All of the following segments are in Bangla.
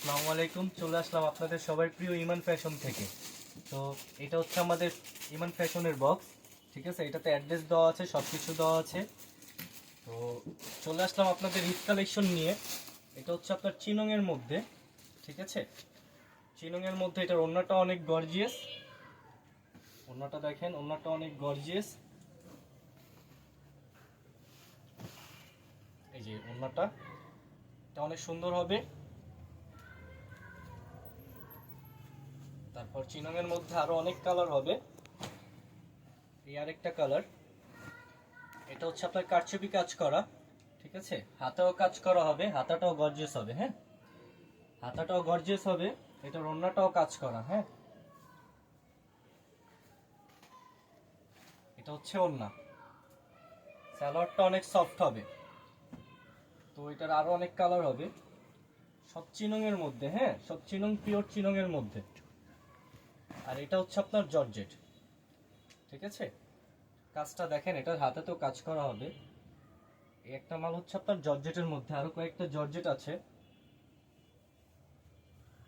আসসালামু আলাইকুম, চলে আসলাম আপনাদের সবার প্রিয় ইমান ফ্যাশন থেকে। তো এটা হচ্ছে আমাদের ইমান ফ্যাশনের বক্স, ঠিক আছে? এটাতে অ্যাড্রেস দেওয়া আছে সব কিছু দেওয়া আছে। তো চলে আসলাম আপনাদের ঈদ কালেকশন নিয়ে। এটা হচ্ছে আপনার চিনংয়ের মধ্যে, ঠিক আছে? চিনংয়ের মধ্যে এটার ওড়নাটা অনেক গর্জিয়াস ওড়নাটা দেখেন, ওড়নাটা অনেক গর্জিয়াস এই যে ওড়নাটা, এটা অনেক সুন্দর হবে। তারপর চিনংয়ের মধ্যে আরও অনেক কালার হবে। এই আরেকটা কালার এটা হচ্ছে আপনার কারচুপি কাজ করা, ঠিক আছে? হাতেও কাজ করা হবে, হাতাটাও গর্জিয়াস হবে হ্যাঁ? হাতাটাও গর্জিয়াস হবে এটার ওড়নাটাও কাজ করা হ্যাঁ? এটা হচ্ছে ওড়না। স্যালোয়ারটা অনেক সফট হবে। তো এটার আরও অনেক কালার হবে। সব চিনং এর মধ্যে হ্যাঁ? সব চিনং পিওর চিনং এর মধ্যে। আর এটা হচ্ছে আপনার জর্জেট। ঠিক আছে? কাজটা দেখেন, এটার হাতে তো কাজ করা হবে। একটা মাল হচ্ছে আপনার জর্জেটের মধ্যে। আরও কয়েকটা জর্জেট আছে।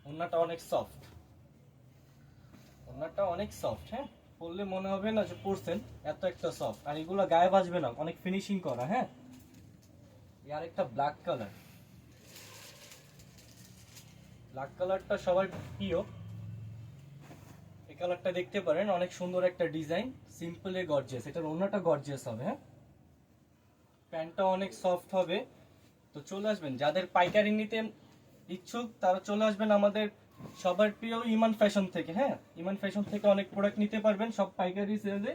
ওনাটা অনেক সফট ওনাটা অনেক সফট হ্যাঁ? পরলে মনে হবে না যে পরছেন এত একটা সফট আর এগুলো গায়ে বাজবে না, অনেক ফিনিশিং করা হ্যাঁ? এই আরেকটা ব্ল্যাক কালার ব্ল্যাক কালারটা সবার প্রিয়। এই কালারটা দেখতে পারেন, অনেক সুন্দর একটা ডিজাইন সিম্পল গর্জিয়াস এটার অন্যটা গর্জিয়াস হবে হ্যাঁ? প্যান্টটা অনেক সফট হবে। তো চলে আসবেন, যাদের পাইকারি নিতে ইচ্ছুক, তারা চলে আসবেন আমাদের সবার প্রিয় ইমান ফ্যাশন থেকে হ্যাঁ? ইমান ফ্যাশন থেকে অনেক প্রোডাক্ট নিতে পারবেন, সব পাইকারি সেলে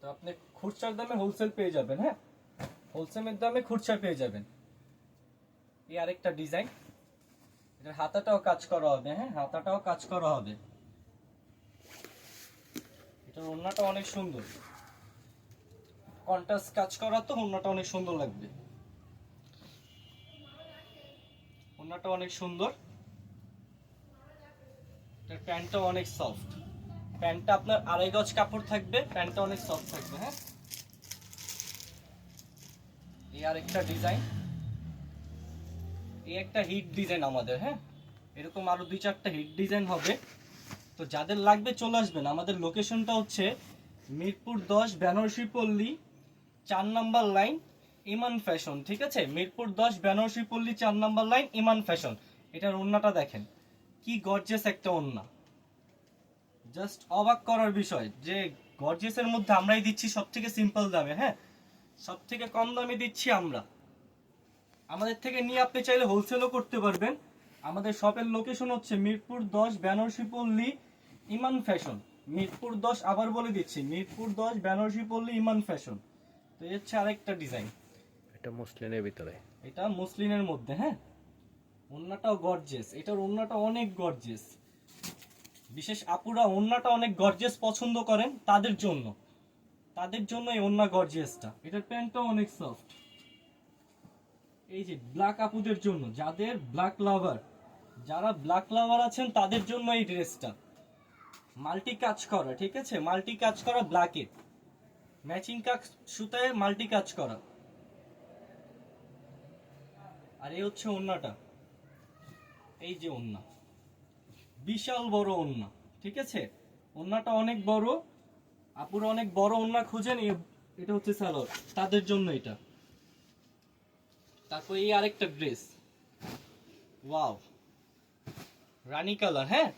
তো আপনি খুচরার দামে হোলসেল পেয়ে যাবেন হ্যাঁ? হোলসেলের দামে খুচরা পেয়ে যাবেন। এই আরেকটা ডিজাইন। এটার হাতাটাও কাজ করা হবে হ্যাঁ? হাতাটাও কাজ করা হবে। এটার ওড়নাটা অনেক সুন্দর। কন্ট্রাস্ট কাজ করা তো, ওড়নাটা অনেক সুন্দর লাগবে। ওড়নাটা অনেক সুন্দর। এটার প্যান্টটা অনেক সফট। প্যান্টটা আপনার আড়াই গজ কাপড় থাকবে, প্যান্টটা অনেক সফট থাকবে হ্যাঁ? এই আরেকটা ডিজাইন। এই একটা হিট ডিজাইন আমাদের হ্যাঁ? এরকম আরও দুই চারটা হিট ডিজাইন হবে। তো যাদের লাগবে চলে আসবেন। আমাদের লোকেশনটা হচ্ছে মিরপুর দশ, বেনারসি পল্লী, চার নাম্বার লাইন ইমান ফ্যাশন ঠিক আছে? মিরপুর দশ, বেনারসি পল্লী, চার নাম্বার লাইন ইমান ফ্যাশন এটার ওন্নাটা দেখেন। কি গর্জেস একটা ওন্না। জাস্ট অবাক করার বিষয় যে গর্জিয়াসের মধ্যে আমরাই দিচ্ছি সব থেকে সিম্পল দামে হ্যাঁ? সব থেকে কম দামে দিচ্ছি আমরা। আমাদের থেকে নিয়ে আপনি চাইলে হোলসেলও করতে পারবেন। আমাদের শপের লোকেশন হচ্ছে মিরপুর দশ বেনারসি পল্লী ইমান ফ্যাশন মিরপুর দশ আবার বলে দিচ্ছি মিরপুর দশ বেনারসি পল্লী ইমান ফ্যাশন তো এই হচ্ছে আরেকটা ডিজাইন এটা মুসলিনের ভিতরে। এটা মুসলিনের মধ্যে হ্যাঁ? ওন্নাটাও গর্জেস এটার ওন্নাটা অনেক গর্জেস বিশেষ আপুরা ওন্নাটা অনেক গর্জেস পছন্দ করেন তাদের জন্য। তাদের জন্য এই ওন্না গর্জিয়াসটা এটার প্যান্টটাও অনেক সফট এই যে ব্ল্যাক আপুদের জন্য, যাদের ব্ল্যাক লাভার যারা ব্ল্যাক লাভার আছেন, তাদের জন্য এই ড্রেসটা। মাল্টি কাজ করা, ঠিক আছে? মাল্টি কাজ করা ব্ল্যাকে ম্যাচিং কাজ, সুতায় মাল্টি কাজ করা। আর এই হচ্ছে ওন্নাটা। এই যে ওন্না। বিশাল বড় ওন্না, ঠিক আছে? ওন্নাটা অনেক বড়। আপুরা অনেক বড় ওন্না খুঁজেন এটা হচ্ছে স্যালোর তাদের জন্য এটা। তারপর এই আরেকটা ড্রেস ওয়াও রানী কালার হ্যাঁ?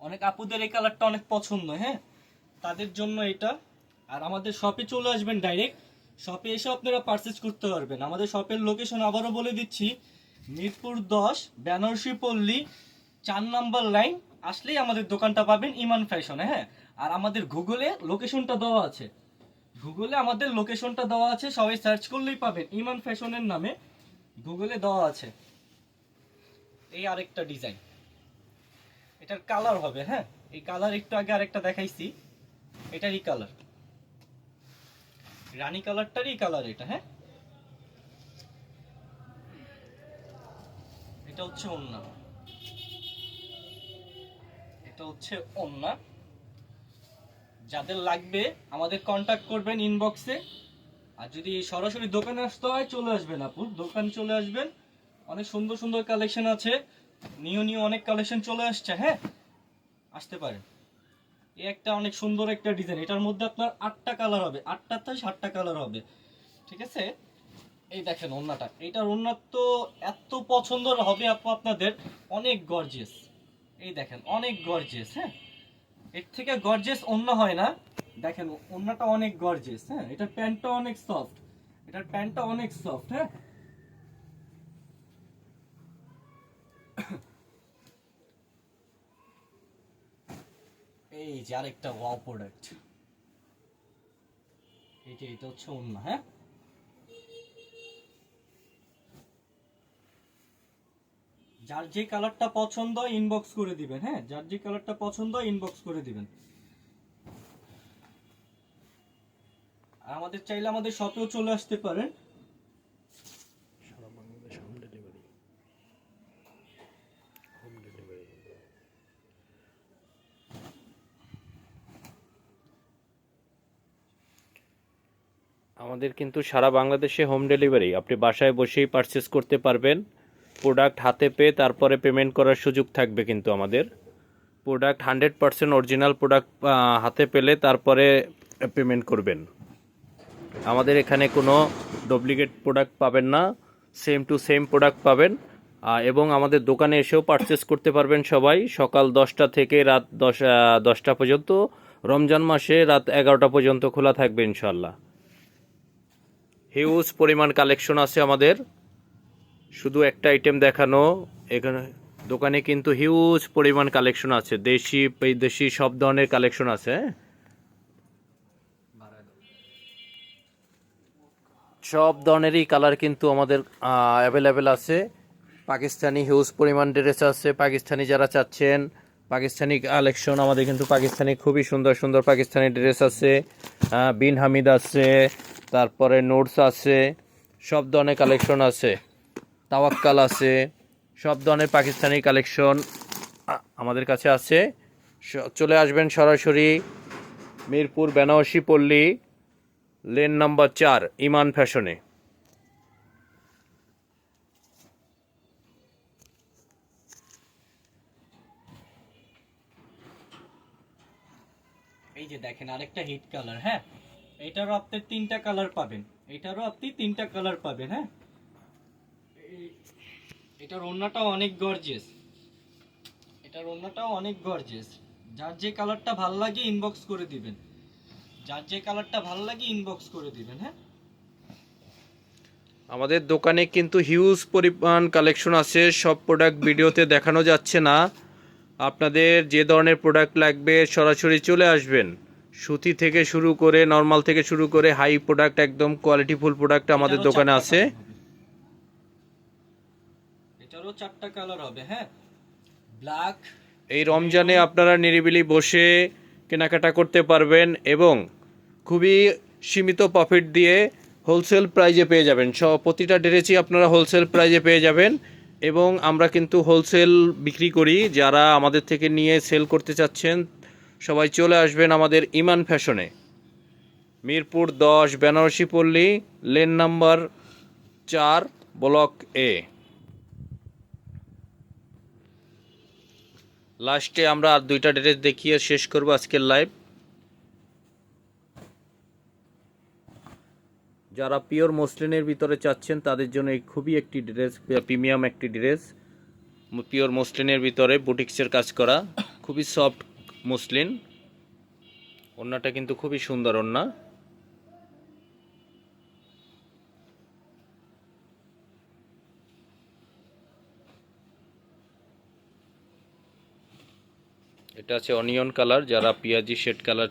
অনেক আপুদের এই কালারটা অনেক পছন্দ হ্যাঁ? তাদের জন্য এটা। আর আমাদের শপে চলে আসবেন ডাইরেক্ট শপে এসে আপনারা পারচেজ করতে পারবেন। আমাদের শপের লোকেশন আবারও বলে দিচ্ছি। মিরপুর দশ, বেনারসি পল্লী, চার নাম্বার লাইন আসলেই আমাদের দোকানটা পাবেন ইমান ফ্যাশনে হ্যাঁ? আর আমাদের গুগলে লোকেশনটা দেওয়া আছে। গুগলে আমাদের লোকেশনটা দেওয়া আছে, সবাই সার্চ করলেই পাবেন। ইমান ফ্যাশনের নামে গুগলে দেওয়া আছে। এই আরেকটা ডিজাইন এটার কালার হবে হ্যাঁ? এই কালার একটু আগে আরেকটা দেখাইছি। এটারই কালার রানী কালারটারই কালার এটা হ্যাঁ? এটা হচ্ছে ওন্না। এটা হচ্ছে ওন্না। যাদের লাগবে, আমাদের কন্ট্যাক্ট করবেন ইনবক্সে আর যদি সরাসরি দোকানে আসতে হয়, চলে আসবেন আপু। দোকান চলে আসবেন। অনেক সুন্দর সুন্দর কালেকশন আছে। নিউ নিউ অনেক কালেকশন চলে আসছে হ্যাঁ? আসতে পারেন এই একটা অনেক সুন্দর একটা ডিজাইন এটার মধ্যে আপনার আটটা কালার হবে। আটটা থেকে সাতটা কালার হবে। ঠিক আছে? এই দেখেন ওন্নাটা এইটার ওন্নার তো এত পছন্দ হবে আপু আপনাদের। অনেক গর্জিয়াস এই দেখেন, অনেক গর্জিয়াস হ্যাঁ? এর থেকে গর্জেস অন্য হয় না। দেখেন, অন্যটা অনেক গর্জেস হ্যাঁ? এটার প্যান্টটা অনেক সফট এটার প্যান্টটা অনেক সফট হ্যাঁ? এই যে আরেকটা ওয়াও প্রোডাক্ট যে এটা হচ্ছে অন্য হ্যাঁ? যার যে কালারটা পছন্দ ইনবক্স করে দিবেন হ্যাঁ? যার যে কালারটা পছন্দ ইনবক্স করে দিবেন। আর আমাদের চাইলে আমাদের শপেও চলে আসতে পারেন। আমাদের কিন্তু সারা বাংলাদেশে হোম ডেলিভারি আপনি বাসায় বসেই পারচেস করতে পারবেন। প্রোডাক্ট হাতে পেয়ে তারপরে পেমেন্ট করার সুযোগ থাকবে কিন্তু আমাদের। Product hundred percent original product হাতে পেলে তারপরে পেমেন্ট করবেন। আমাদের এখানে কোনো ডুপ্লিকেট প্রোডাক্ট পাবেন না সেম টু সেম প্রোডাক্ট পাবেন এবং আমাদের দোকানে এসেও পারচেস করতে পারবেন সবাই। সকাল দশটা থেকে রাত দশ দশটা পর্যন্ত, রমজান মাসে রাত এগারোটা পর্যন্ত খোলা থাকবে ইনশাল্লাহ হিউজ পরিমাণ কালেকশন আছে আমাদের। শুধু একটা আইটেম দেখানো, এখানে দোকানে কিন্তু হিউজ পরিমাণ কালেকশন আছে। দেশি, বিদেশি সব ধরনের কালেকশন আছে হ্যাঁ? সব ধরনেরই কালার কিন্তু আমাদের অ্যাভেলেবেল আছে। পাকিস্তানি হিউজ পরিমাণ ড্রেস আছে। পাকিস্তানি যারা চাচ্ছেন, পাকিস্তানি কালেকশন আমাদের কিন্তু পাকিস্তানি খুবই সুন্দর সুন্দর পাকিস্তানি ড্রেস আছে। বিন হামিদ আছে, তারপরে নোটস আছে, সব ধরনের কালেকশন আছে। তাওয়াক্কাল আছে। সব ধরনের পাকিস্তানি কালেকশন আমাদের কাছে আছে। চলে আসবেন সরাসরি মিরপুর বেনারসি পল্লী, লেন নাম্বার চার, ইমান ফ্যাশনে। এই যে দেখেন, আরেকটা হিট কালার হ্যাঁ? এটারও আপনি তিনটা কালার পাবেন। এটারও আপনি তিনটা কালার পাবেন হ্যাঁ? এটার ওড়নাটাও অনেক গর্জিয়াস এটার ওড়নাটাও অনেক গর্জিয়াস যার যে কালারটা ভালো লাগে ইনবক্স করে দিবেন। যার যে কালারটা ভালো লাগে ইনবক্স করে দিবেন হ্যাঁ? আমাদের দোকানে কিন্তু হিউজ পরিমাণ কালেকশন আছে। সব প্রোডাক্ট ভিডিওতে দেখানো যাচ্ছে না। আপনাদের যে ধরনের প্রোডাক্ট লাগবে সরাসরি চলে আসবেন। সুতি থেকে শুরু করে নর্মাল থেকে শুরু করে হাই প্রোডাক্ট একদম কোয়ালিটিফুল প্রোডাক্ট আমাদের দোকানে আছে। এটারও চারটা কালার হবে হ্যাঁ? ব্ল্যাক এই রমজানে আপনারা নিরিবিলি বসে কেনাকাটা করতে পারবেন এবং খুবই সীমিত প্রফিট দিয়ে হোলসেল প্রাইজে পেয়ে যাবেন। সব প্রতিটা ড্রেসই আপনারা হোলসেল প্রাইজে পেয়ে যাবেন এবং আমরা কিন্তু হোলসেল বিক্রি করি। যারা আমাদের থেকে নিয়ে সেল করতে চাচ্ছেন সবাই চলে আসবেন আমাদের ইমান ফ্যাশনে। মিরপুর দশ বেনারসি পল্লী লেন নাম্বার চার ব্লক এ লাস্টে আমরা আর দুইটা ড্রেস দেখিয়ে শেষ করব আজকের লাইভ যারা পিওর মসলিনের ভিতরে চাচ্ছেন, তাদের জন্য এই খুবই একটি ড্রেস প্রিমিয়াম একটি ড্রেস পিওর মসলিনের ভিতরে বুটিক্সের কাজ করা। খুবই সফট মসলিন ওড়নাটা কিন্তু খুবই সুন্দর ওড়না। এটা আছে অনিয়ন কালার যারা পেঁয়াজি শেড কালার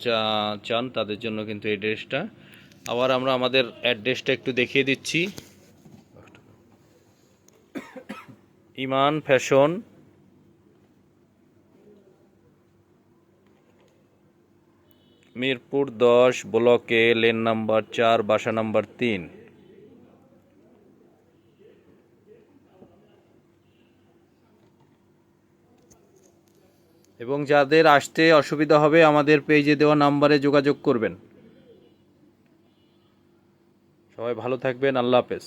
চান, তাদের জন্য কিন্তু এই ড্রেসটা আবার আমরা আমাদের অ্যাড্রেসটা একটু দেখিয়ে দিচ্ছি। ইমান ফ্যাশন। মিরপুর দশ, ব্লকে লেন নাম্বার চার, বাসা নাম্বার তিন। এবং যাদের আসতে অসুবিধা হবে, আমাদের পেজে দেওয়া নাম্বারে যোগাযোগ করবেন। সবাই ভালো থাকবেন, আল্লাহ হাফেজ।